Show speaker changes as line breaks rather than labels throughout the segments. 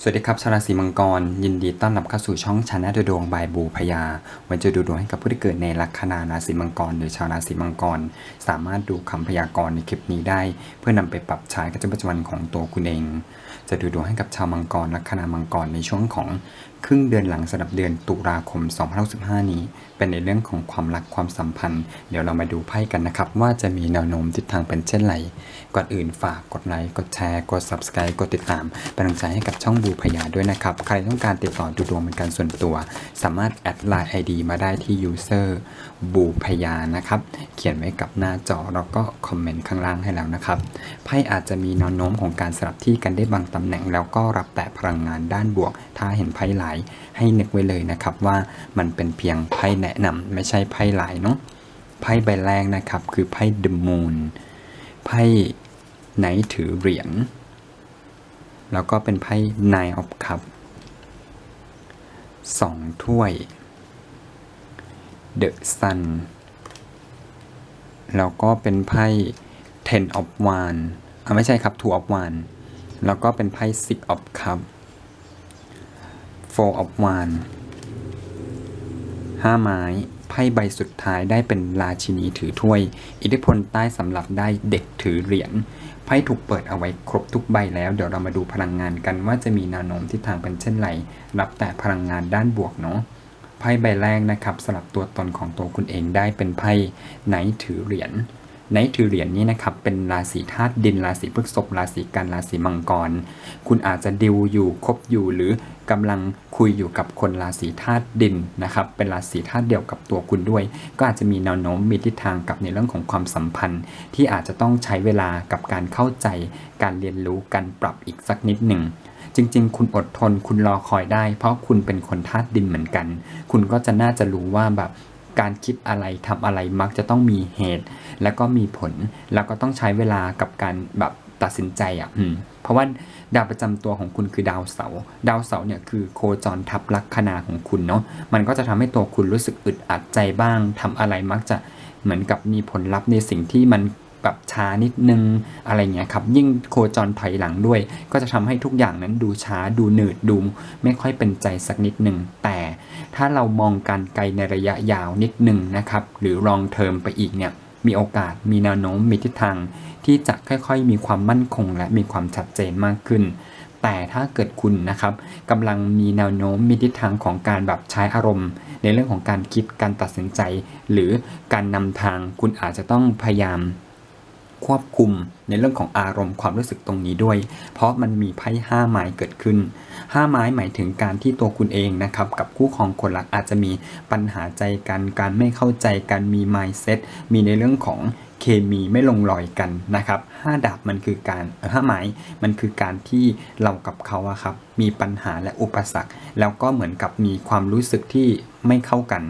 สวัสดีครับชาวราศีมังกร ยินดีต้อนรับเข้าสู่ช่องชาแนลดูดวงบายบูพยา วันจะดูดวงให้กับผู้ที่เกิดในลัคนาราศีมังกร หรือชาวราศีมังกร สามารถดูคำพยากรณ์ในคลิปนี้ได้ เพื่อนำไปปรับใช้กับชีวิตประจำวันของตัวคุณเอง จะดูดวงให้กับชาวมังกรลัคนามังกรในช่วงของ ครึ่งเดือนหลังสำหรับเดือนตุลาคม2065 นี้เป็นในเรื่องของความรักความสัมพันธ์ เดี๋ยวเรามาดูไพ่กันนะครับ ว่าจะมีแนวโน้มทิศทางเป็นเช่นไรก่อนอื่นฝากกดไลค์กดแชร์กด subscribe กดติดตามเป็นกำลังใจให้กับช่องบูพยาด้วยนะครับ ใครต้องการติดต่อดูดวงเป็นการส่วนตัว สามารถแอดไลน์ ID มาได้ที่ user บูพยานะครับ เขียนไว้กับหน้าจอแล้วก็คอมเมนต์ข้างล่างให้แล้วนะครับไพ่อาจจะมีแนวโน้มของการสลับที่กันได้บางตำแหน่ง แล้วก็รับแต่พลังงานด้านบวก ถ้าเห็นไพ่หลายให้นึกไว้เลยนะครับว่ามันเป็นเพียงไพ่แนะนำไม่ใช่ไพ่หลายเนาะไพ่ใบแรกนะครับ คือไพ่ The Moon ไพ่ไหนถือเหรียญแล้วก็เป็นไพ่ Nine of Cup สองถ้วย The Sun แล้วก็เป็นไพ่ Ten of Wands อะไม่ใช่ครับ Two of Wands แล้วก็เป็นไพ่ Six of Cup Four of Wands ห้าไม้ ไพ่ใบสุดท้ายได้เป็นราชินีถือถ้วย อิทธิพลใต้สำหรับได้เด็กถือเหรียญ ไพ่ถูกเปิดเอาไว้ครบทุกใบแล้ว เดี๋ยวเรามาดูพลังงานกันว่าจะมีแนวโน้มทิศทางเป็นเช่นไร รับแต่พลังงานด้านบวกเนาะ ไพ่ใบแรกนะครับสลับตัวตนของตัวคุณเองได้เป็นไพ่ไหนถือเหรียญ ไหนถือเหรียญนี้นะครับเป็นราศีธาตุดินราศีพฤษภราศีกันราศีมังกร คุณอาจจะดิวอยู่คบอยู่หรือกำลังคุยอยู่กับคนราศีธาตุดินนะครับเป็นราศีธาตุเดียวกับตัวคุณด้วย ก็อาจจะมีแนวโน้มมีทิศทางกับในเรื่องของความสัมพันธ์ ที่อาจจะต้องใช้เวลากับการเข้าใจ การเรียนรู้การปรับอีกสักนิดหนึ่งจริง ๆ คุณอดทนคุณรอคอยได้ เพราะคุณเป็นคนธาตุดินเหมือนกัน คุณก็จะน่าจะรู้ว่าแบบ การคิดอะไรทำอะไรมักจะต้องมีเหตุ แล้วก็มีผล แล้วก็ต้องใช้เวลากับการแบบตัดสินใจอะเพราะว่าดาวประจำตัวของคุณคือดาวเสาร์ดาวเสาร์เนี่ยคือโคจรทับลัคนาของคุณเนาะมันก็จะทำให้ตัวคุณรู้สึกอึดอัดใจบ้างทำอะไรมักจะเหมือนกับมีผลลัพธ์ในสิ่งที่มัน แบบช้านิดนึงอะไรเงี้ยครับยิ่งโคจรถอยหลังด้วย ก็จะทำให้ทุกอย่างนั้นดูช้าดูหนืดดูไม่ค่อยเป็นใจสักนิดหนึ่งแต่ถ้าเรามองการไกลในระยะยาวนิดหนึ่งนะครับหรือรองเทอมไปอีกเนี่ยมีโอกาสมีแนวโน้มมีทิศทางที่จะค่อยๆ มีความมั่นคง และมีความชัดเจนมากขึ้น แต่ถ้าเกิดคุณนะครับกำลังมีแนวโน้มมีทิศทางของการแบบใช้อารมณ์ ในเรื่องของการคิดการตัดสินใจ หรือการนำทางคุณอาจจะต้องพยายาม ควบคุมในเรื่องของอารมณ์ความรู้สึกตรงนี้ด้วย เพราะมันมีไพ่ห้าไม้เกิดขึ้นห้าไม้หมายถึงการที่ตัวคุณเองนะครับกับคู่ครองคนรักอาจจะมีปัญหาใจกัน การไม่เข้าใจกันมี mindset มีในเรื่องของเคมีไม่ลงรอยกันนะครับห้าดาบมันคือการห้าไม้มันคือการที่เรากับเขาอะครับมีปัญหาและอุปสรรค แล้วก็เหมือนกับมีความรู้สึกที่ไม่เข้ากัน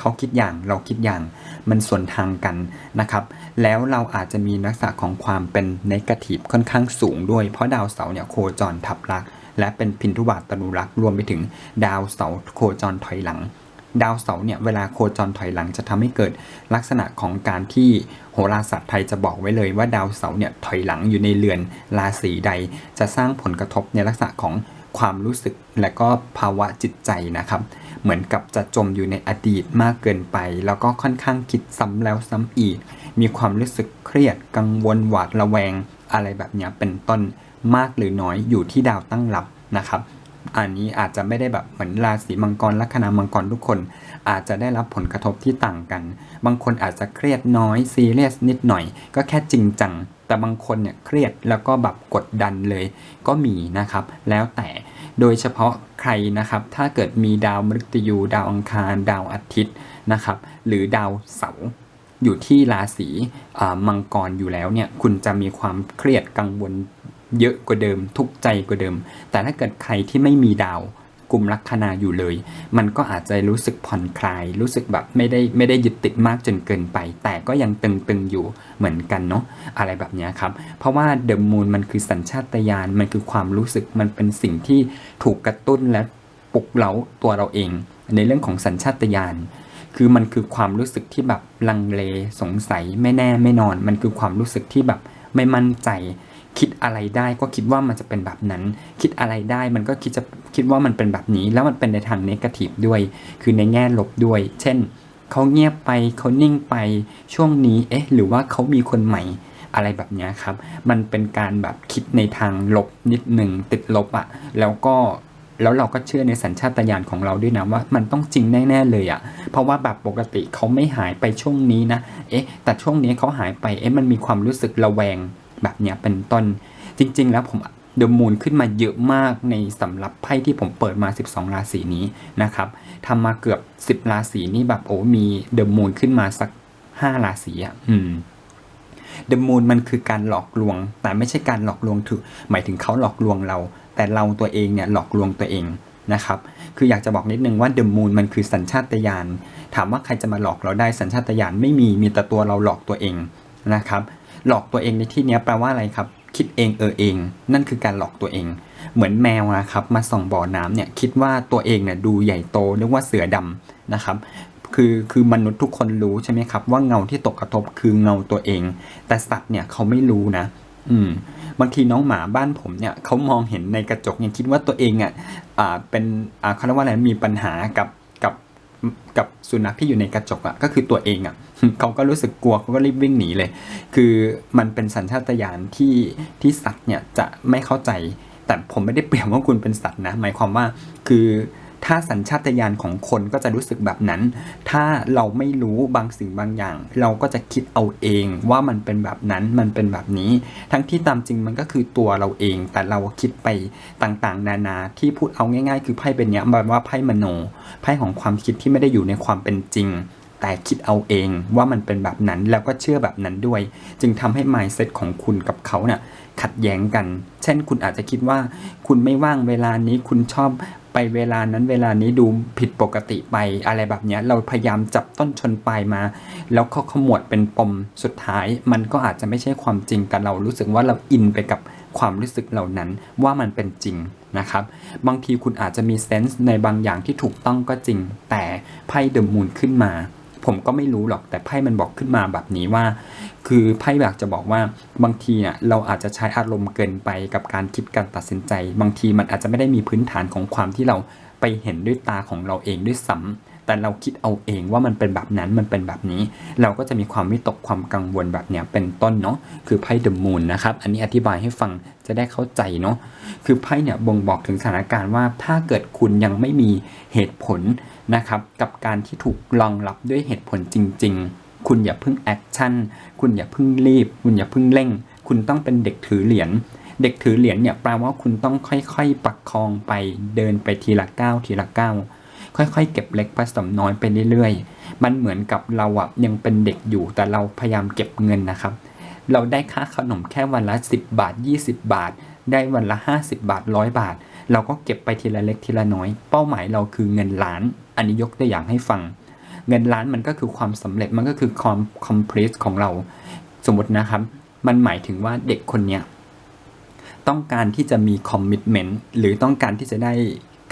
เขาคิดอย่างเราคิดอย่างมันส่วนทางกันนะครับ แล้วเราอาจจะมีลักษณะของความเป็นนกาทีฟค่อนข้างสูงด้วย เพราะดาวเสาร์เนี่ยโคจรทับลัก และเป็นพินทุบาทตนุรักษ์รวมไปถึงดาวเสาร์โคจรถอยหลัง ดาวเสาร์เนี่ยเวลาโคจรถอยหลังจะทำให้เกิดลักษณะของการที่โหราศาสตร์ไทยจะบอกไว้เลยว่าดาวเสาร์เนี่ยถอยหลังอยู่ในเรือนราศีใด จะสร้างผลกระทบในลักษณะของ ความรู้สึกและก็ภาวะจิตใจนะครับ เหมือนกับจะจมอยู่ในอดีตมากเกินไป แล้วก็ค่อนข้างคิดซ้ำแล้วซ้ำอีก มีความรู้สึกเครียดกังวลหวาดระแวง อะไรแบบนี้เป็นต้นมากหรือน้อยอยู่ที่ดาวตั้งรับนะครับอันนี้อาจจะไม่ได้แบบเหมือนราศีมังกรลัคนามังกรทุกคน อาจจะได้รับผลกระทบที่ต่างกัน บางคนอาจจะเครียดน้อยซีเรียสนิดหน่อย ก็แค่จริงจัง แต่บางคนเนี่ยเครียดแล้วก็แบบกดดันเลย ก็มีนะครับ แล้วแต่โดยเฉพาะใครนะครับ ถ้าเกิดมีดาวมฤตยู ดาวอังคาร ดาวอาทิตย์นะครับ หรือดาวเสาร์อยู่ที่ราศีมังกรอยู่แล้วเนี่ย คุณจะมีความเครียดกังวลเยอะกว่าเดิม ทุกใจกว่าเดิม แต่ถ้าเกิดใครที่ไม่มีดาว กลุ่มลัคนาอยู่เลย มันก็อาจจะรู้สึกผ่อนคลาย รู้สึกแบบไม่ได้ไม่ได้ยึดติดมากจนเกินไป แต่ก็ยังตึงๆอยู่เหมือนกันเนาะอะไรแบบนี้ครับ เพราะว่าเดอะมูนมันคือสัญชาตญาณมันคือความรู้สึกมันเป็นสิ่งที่ถูกกระตุ้นและปลุกเร้าตัวเราเอง ในเรื่องของสัญชาตญาณคือมันคือความรู้สึกที่แบบลังเลสงสัยไม่แน่ไม่นอน มันคือความรู้สึกที่แบบไม่มั่นใจ คิดอะไรได้ก็คิดว่ามันจะเป็นแบบนั้น คิดอะไรได้มันก็คิดจะคิดว่ามันเป็นแบบนี้ แล้วมันเป็นในทางเนกาทีฟด้วย คือในแง่ลบด้วย เช่นเขาเงียบไปเขานิ่งไปช่วงนี้เอ๊ะ หรือว่าเขามีคนใหม่อะไรแบบนี้ครับ มันเป็นการแบบคิดในทางลบนิดหนึ่งติดลบอะ่ะ แล้วก็แล้วเราก็เชื่อในสัญชาตญาณของเราด้วยนะว่ามันต้องจริงแน่ๆเลยอะ่ะ เพราะว่าแบบปกติเขาไม่หายไปช่วงนี้นะ เอ๊ะ แต่ช่วงนี้เขาหายไป เอ๊ะ มันมีความรู้สึกระแวง แบบเนี้ยเป็นต้นจริง ๆ แล้วผมเดอะมูนขึ้นมาเยอะมากในสำหรับไพ่ที่ผมเปิดมา 12 ราศีนี้นะครับทำมาเกือบ 10 ราศีนี่แบบโอ้มีเดอะมูนขึ้นมาสัก 5 ราศีอะอืมเดอะมูนมันคือการหลอกลวง แต่ไม่ใช่การหลอกลวงถือหมายถึงเขาหลอกลวงเรา แต่เราตัวเองเนี่ยหลอกลวงตัวเองนะครับ คืออยากจะบอกนิดนึงว่าเดอะมูนมันคือสัญชาตญาณถามว่าใครจะมาหลอกเราได้สัญชาตญาณไม่มีมีแต่ตัวเราหลอกตัวเองนะครับ หลอกตัวเองในที่นี้แปลว่าอะไรครับ คิดเองเออเอง นั่นคือการหลอกตัวเอง เหมือนแมวนะครับ มาส่องบ่อน้ำเนี่ยคิดว่าตัวเองเนี่ยดูใหญ่โตนึกว่าเสือดำนะครับคือคือมนุษย์ทุกคนรู้ใช่ไหมครับ ว่าเงาที่ตกกระทบคือเงาตัวเอง แต่สัตว์เนี่ยเขาไม่รู้นะ อืมบางทีน้องหมาบ้านผมเนี่ยเขามองเห็นในกระจกยังคิดว่าตัวเองอะอ่าเป็นอ่าเขาเรียกว่าอะไรมีปัญหากับ กับสุนัขที่อยู่ในกระจกอะก็คือตัวเองอะเขาก็รู้สึกกลัวเขาก็รีบวิ่งหนีเลย คือมันเป็นสัญชาตญาณที่ที่สัตว์เนี่ยจะไม่เข้าใจ แต่ผมไม่ได้เปรียบว่าคุณเป็นสัตว์นะ หมายความว่าคือ ถ้าสัญชาตญาณของคนก็จะรู้สึกแบบนั้น ถ้าเราไม่รู้บางสิ่งบางอย่าง เราก็จะคิดเอาเองว่ามันเป็นแบบนั้นมันเป็นแบบนี้ ทั้งที่ตามจริงมันก็คือตัวเราเอง แต่เราคิดไปต่างๆ นานาที่พูดเอาง่าย ๆ คือไพ่เป็นเนี้ยแบบว่าไพ่มโนไพ่ของความคิดที่ไม่ได้อยู่ในความเป็นจริงแต่คิดเอาเองว่ามันเป็นแบบนั้นแล้วก็เชื่อแบบนั้นด้วย จึงทำให้ mindset ของคุณกับเขาเนี่ยขัดแย้งกัน เช่นคุณอาจจะคิดว่า คุณไม่ว่างเวลานี้คุณชอบ ไปเวลานั้นเวลานี้ดูผิดปกติไปอะไรแบบนี้เราพยายามจับต้นชนปลายมา แล้วเขาขมวดเป็นปมสุดท้าย มันก็อาจจะไม่ใช่ความจริงแต่เรารู้สึกว่าเราอินไปกับความรู้สึกเหล่านั้นว่ามันเป็นจริงนะครับ บางทีคุณอาจจะมีเซนส์ในบางอย่างที่ถูกต้องก็จริง แต่ไพ่เดอะมูนขึ้นมา ผมก็ไม่รู้หรอกแต่ไพ่มันบอกขึ้นมาแบบนี้ว่า คือไพ่อยากจะบอกว่าบางทีเนี่ยเราอาจจะใช้อารมณ์เกินไปกับการคิดการตัดสินใจ บางทีมันอาจจะไม่ได้มีพื้นฐานของความที่เราไปเห็นด้วยตาของเราเองด้วยซ้ำ แต่เราคิดเอาเองว่ามันเป็นแบบนั้นมันเป็นแบบนี้ เราก็จะมีความวิตกความกังวลแบบเนี้ยเป็นต้นเนาะคือไพ่เดอะมูนนะครับอันนี้อธิบายให้ฟังจะได้เข้าใจเนาะคือไพ่เนี่ยบ่งบอกถึงสถานการณ์ว่าถ้าเกิดคุณยังไม่มีเหตุผลนะครับกับการที่ถูกรองรับด้วยเหตุผลจริง ๆ คุณอย่าเพิ่งแอคชั่นคุณอย่าเพิ่งรีบ คุณอย่าเพิ่งเร่ง คุณต้องเป็นเด็กถือเหรียญเด็กถือเหรียญเนี่ยแปลว่าคุณต้องค่อยๆประคองไปเดินไปทีละก้าวทีละก้าว ค่อยๆ เก็บเล็กผสมน้อยไปเรื่อยๆ มันเหมือนกับเราอะยังเป็นเด็กอยู่แต่เราพยายามเก็บเงินนะครับ เราได้ค่าขนมแค่วันละ 10 บาท 20 บาท ได้วันละ 50 บาทร้อยบาท เราก็เก็บไปทีละเล็กทีละน้อย เป้าหมายเราคือเงินล้าน อันนี้ยกตัวอย่างให้ฟัง เงินล้านมันก็คือความสำเร็จมันก็คือความ complete ของเรา สมมตินะครับ มันหมายถึงว่าเด็กคนเนี้ยต้องการที่จะมีคอมมิ t เมนต์หรือต้องการที่จะได้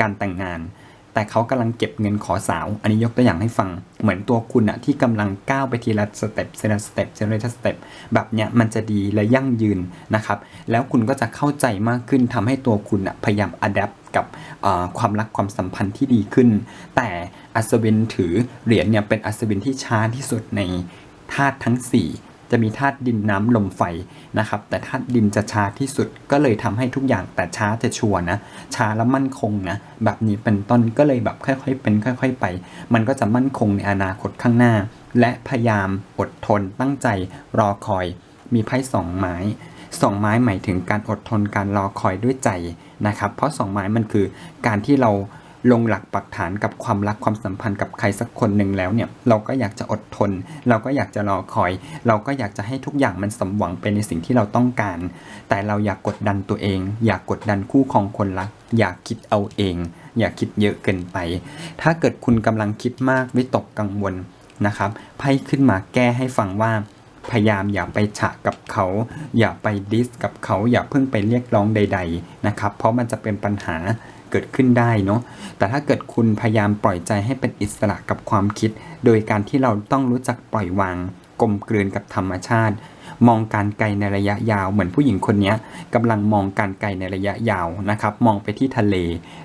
การแต่งงาน แต่เขากำลังเก็บเงินขอสาว อันนี้ยกตัวอย่างให้ฟัง เหมือนตัวคุณอะที่กำลังก้าวไปทีละสเต็ปทีละสเต็ปทีละสเต็ปแบบเนี้ยมันจะดีและยั่งยืนนะครับ แล้วคุณก็จะเข้าใจมากขึ้นทำให้ตัวคุณอะพยายามอัดแอปกับความรักความสัมพันธ์ที่ดีขึ้น แต่อัศวินถือเหรียญเนี่ยเป็นอัศวินที่ช้าที่สุดในธาตุทั้ง 4 จะมีธาตุดินน้ำลมไฟนะครับ แต่ธาตุดินจะช้าที่สุดก็เลยทำให้ทุกอย่างแต่ช้าแต่ชัวนะ ช้าแล้วมั่นคงนะ แบบนี้เป็นต้นก็เลยแบบค่อยๆเป็นค่อย ๆ ไป มันก็จะมั่นคงในอนาคตข้างหน้า และพยายามอดทนตั้งใจรอคอย มีไพ่สองไม้สองไม้หมายถึงการอดทนการรอคอยด้วยใจนะครับ เพราะสองไม้มันคือการที่เรา ลงหลักปักฐานกับความรักความสัมพันธ์กับใครสักคนหนึ่งแล้วเนี่ยเราก็อยากจะอดทน เราก็อยากจะรอคอย เราก็อยากจะให้ทุกอย่างมันสมหวังไปในสิ่งที่เราต้องการ แต่เราอยากกดดันตัวเอง อยากกดดันคู่ครองคนรัก อยากคิดเอาเอง อยากคิดเยอะเกินไป ถ้าเกิดคุณกำลังคิดมากวิตกกังวลนะครับไพ่ขึ้นมาแก้ให้ฟังว่า พยายามอย่าไปฉะกับเขา อย่าไปดิสกับเขา อย่าเพิ่งไปเรียกร้องใด ๆ นะครับ เพราะมันจะเป็นปัญหาเกิดขึ้นได้เนาะ แต่ถ้าเกิดคุณพยายามปล่อยใจให้เป็นอิสระกับความคิด โดยการที่เราต้องรู้จักปล่อยวางกลมกลืนกับธรรมชาติ มองการไกลในระยะยาวเหมือนผู้หญิงคนนี้กำลังมองการไกลในระยะยาวนะครับ มองไปที่ทะเล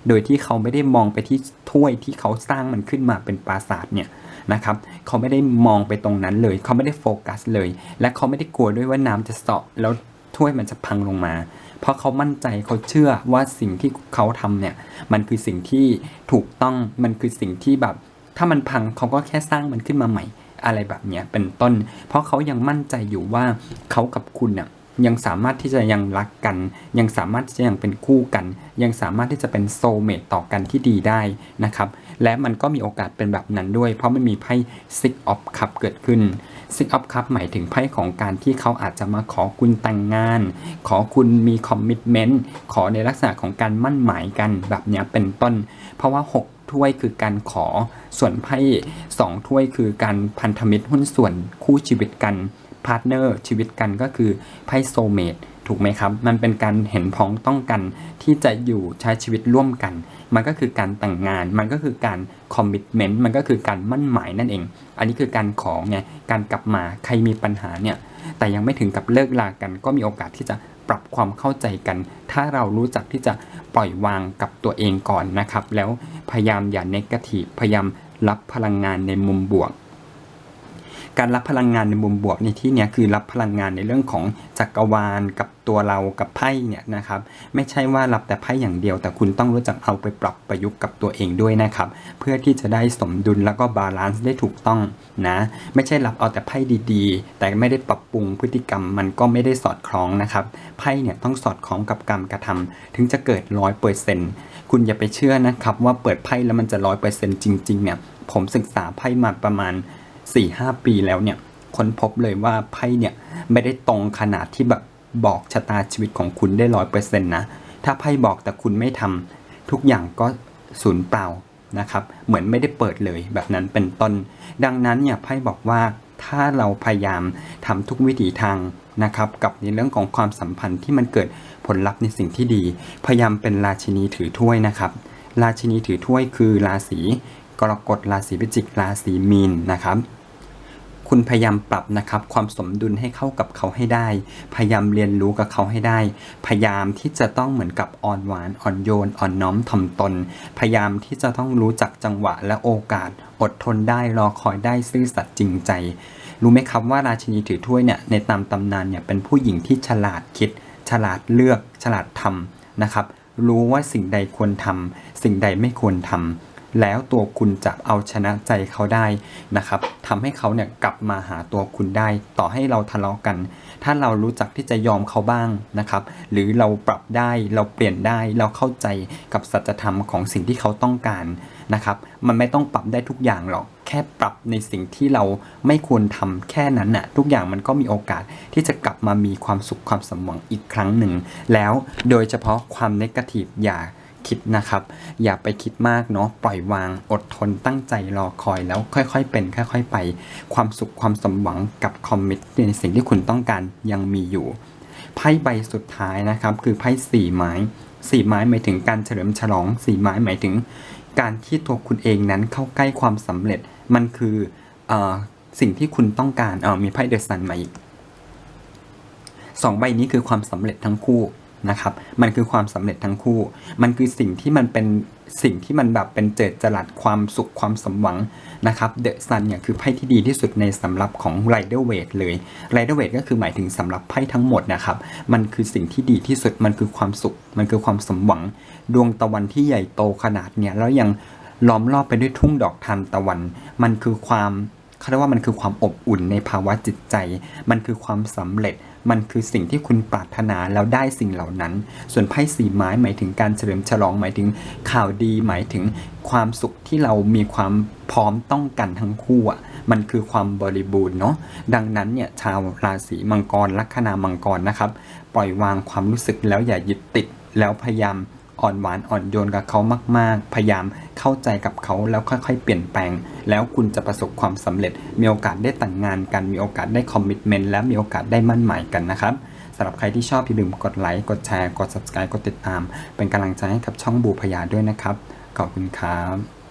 โดยที่เขาไม่ได้มองไปที่ถ้วยที่เขาสร้างมันขึ้นมาเป็นปราสาทเนี่ย นะครับเขาไม่ได้มองไปตรงนั้นเลย เขาไม่ได้โฟกัสเลย และเขาไม่ได้กลัวด้วยว่าน้ำจะเสาะแล้วถ้วยมันจะพังลงมา เพราะเขามั่นใจเขาเชื่อว่าสิ่งที่เขาทำเนี่ยมันคือสิ่งที่ถูกต้องมันคือสิ่งที่แบบ ถ้ามันพังเขาก็แค่สร้างมันขึ้นมาใหม่อะไรแบบเนี้ยเป็นต้น เพราะเขายังมั่นใจอยู่ว่าเขากับคุณน่ะยังสามารถที่จะยังรักกัน ยังสามารถที่จะยังเป็นคู่กัน ยังสามารถที่จะเป็นโซเมตต่อกันที่ดีได้นะครับ และมันก็มีโอกาสเป็นแบบนั้นด้วย เพราะมันมีไพ่ Six of Cup เกิดขึ้น Six of Cup หมายถึงไพ่ของการที่เขาอาจจะมาขอคุณแต่งงาน ขอคุณมีคอมมิ t เมนต์ขอในลักษณะของการมั่นหมายกันแบบนี้เป็นต้น เพราะว่า 6 ถ้วยคือการขอส่วนไพ่สองถ้วยคือการพันธมิตรหุ้นส่วนคู่ชีวิตกันพาร์ทเนอร์ชีวิตกันก็คือไพ่โซเมต ถูกไหมครับ มันเป็นการเห็นพ้องต้องกันที่จะอยู่ใช้ชีวิตร่วมกัน มันก็คือการแต่งงาน มันก็คือการคอมมิชเมนต์ มันก็คือการมั่นหมายนั่นเอง อันนี้คือการขอไง การกลับมาใครมีปัญหาเนี่ย แต่ยังไม่ถึงกับเลิกลากัน ก็มีโอกาสที่จะปรับความเข้าใจกัน ถ้าเรารู้จักที่จะปล่อยวางกับตัวเองก่อนนะครับ แล้วพยายามอย่าเนกาทีฟ พยายามรับพลังงานในมุมบวก การรับพลังงานในมุมบวกในที่เนี้ยคือรับพลังงานในเรื่องของจักรวาลกับตัวเรากับไพ่เนี่ยนะครับไม่ใช่ว่ารับแต่ไพ่อย่างเดียว แต่คุณต้องรู้จักเอาไปปรับประยุกต์กับตัวเองด้วยนะครับ เพื่อที่จะได้สมดุลแล้วก็บาลานซ์ได้ถูกต้องนะไม่ใช่รับเอาแต่ไพ่ดีๆ แต่ไม่ได้ปรับปรุงพฤติกรรมมันก็ไม่ได้สอดคล้องนะครับไพ่เนี่ยต้องสอดคล้องกับกรรมกระทำถึงจะเกิดร้อยเปอร์เซ็นต์คุณอย่าไปเชื่อนะครับว่าเปิดไพ่แล้วมันจะร้อยเปอร์เซ็นต์จริงๆเนี่ยผมศึกษาไพ่มาประมาณ 4-5 ปีแล้วเนี่ยค้นพบเลยว่าไพ่เนี่ยไม่ได้ตรงขนาดที่แบบบอกชะตาชีวิตของคุณได้ร้อยเปอร์เซ็นต์นะ ถ้าไพ่บอกแต่คุณไม่ทำทุกอย่างก็สูญเปล่านะครับ เหมือนไม่ได้เปิดเลยแบบนั้นเป็นต้น ดังนั้นเนี่ยไพ่บอกว่าถ้าเราพยายามทำทุกวิถีทางนะครับ กับในเรื่องของความสัมพันธ์ที่มันเกิดผลลัพธ์ในสิ่งที่ดี พยายามเป็นราชินีถือถ้วยนะครับ ราชินีถือถ้วยคือราศีกรกฎราศีพิจิกราศีมีนนะครับ คุณพยายามปรับนะครับความสมดุลให้เข้ากับเขาให้ได้ พยายามเรียนรู้กับเขาให้ได้ พยายามที่จะต้องเหมือนกับอ่อนหวานอ่อนโยนอ่อนน้อมถ่อมตน พยายามที่จะต้องรู้จักจังหวะและโอกาส อดทนได้รอคอยได้ซื่อสัตย์จริงใจ รู้ไหมครับว่าราชินีถือถ้วยเนี่ยในตามตำนานเนี่ยเป็นผู้หญิงที่ฉลาดคิด ฉลาดเลือก ฉลาดทำนะครับ รู้ว่าสิ่งใดควรทำสิ่งใดไม่ควรทำ แล้วตัวคุณจะเอาชนะใจเขาได้นะครับทำให้เขาเนี่ยกลับมาหาตัวคุณได้ ต่อให้เราทะเลาะกัน ถ้าเรารู้จักที่จะยอมเขาบ้างนะครับ หรือเราปรับได้เราเปลี่ยนได้เราเข้าใจกับสัจธรรมของสิ่งที่เขาต้องการนะครับ มันไม่ต้องปรับได้ทุกอย่างหรอก แค่ปรับในสิ่งที่เราไม่ควรทำแค่นั้นน่ะทุกอย่างมันก็มีโอกาสที่จะกลับมามีความสุขความสมหวังอีกครั้งหนึ่ง แล้วโดยเฉพาะความเนกาทีฟอย่า คิดนะครับ อย่าไปคิดมากเนาะปล่อยวางอดทนตั้งใจรอคอยแล้วค่อยๆ เป็นค่อยๆ ไป ความสุขความสมหวังกับคอมมิตในสิ่งที่คุณต้องการยังมีอยู่ไพ่ใบสุดท้ายนะครับคือไพ่สี่ไม้สี่ไม้หมายถึงการเฉลิมฉลองสี่ไม้หมายถึง การที่ตัวคุณเองนั้นเข้าใกล้ความสำเร็จมันคืออสิ่งที่คุณต้องการเออมีไพ่เดอะซันมาอีกสองใบนี้คือความสำเร็จทั้งคู่ นะครับ มันคือความสำเร็จทั้งคู่ มันคือสิ่งที่มันเป็นสิ่งที่มันแบบเป็นเจิดจรัสความสุขความสมหวังนะครับเดอะซันเนี่ยคือไพ่ที่ดีที่สุดในสำหรับของไรเดอร์เวทเลยไรเดอร์เวทก็คือหมายถึงสำหรับไพ่ทั้งหมดนะครับ มันคือสิ่งที่ดีที่สุดมันคือความสุข มันคือความสมหวัง ดวงตะวันที่ใหญ่โตขนาดเนี่ยแล้วยังล้อมรอบไปด้วยทุ่งดอกทานตะวัน มันคือความเขาเรียกว่ามันคือความอบอุ่นในภาวะจิตใจ มันคือความสำเร็จ มันคือสิ่งที่คุณปรารถนาแล้วได้สิ่งเหล่านั้น ส่วนไพ่สีไม้หมายถึงการเฉลิมฉลองหมายถึงข่าวดีหมายถึงความสุขที่เรามีความพร้อมต้องกันทั้งคู่อะมันคือความบริบูรณ์เนาะดังนั้นเนี่ยชาวราศีมังกรลัคนามังกรนะครับ ปล่อยวางความรู้สึกแล้วอย่ายึดติดแล้วพยายาม อ่อนหวานอ่อนโยนกับเขามาก ๆ พยายามเข้าใจกับเขาแล้วค่อย ๆ เปลี่ยนแปลง แล้วคุณจะประสบความสำเร็จ มีโอกาสได้แต่งงานกัน มีโอกาสได้คอมมิชเมนต์และมีโอกาสได้มั่นหมายกันนะครับสำหรับใครที่ชอบอย่าลืมกดไลค์กดแชร์กด subscribe กดติดตาม เป็นกำลังใจให้กับช่องบูพยาด้วยนะครับขอบคุณครับ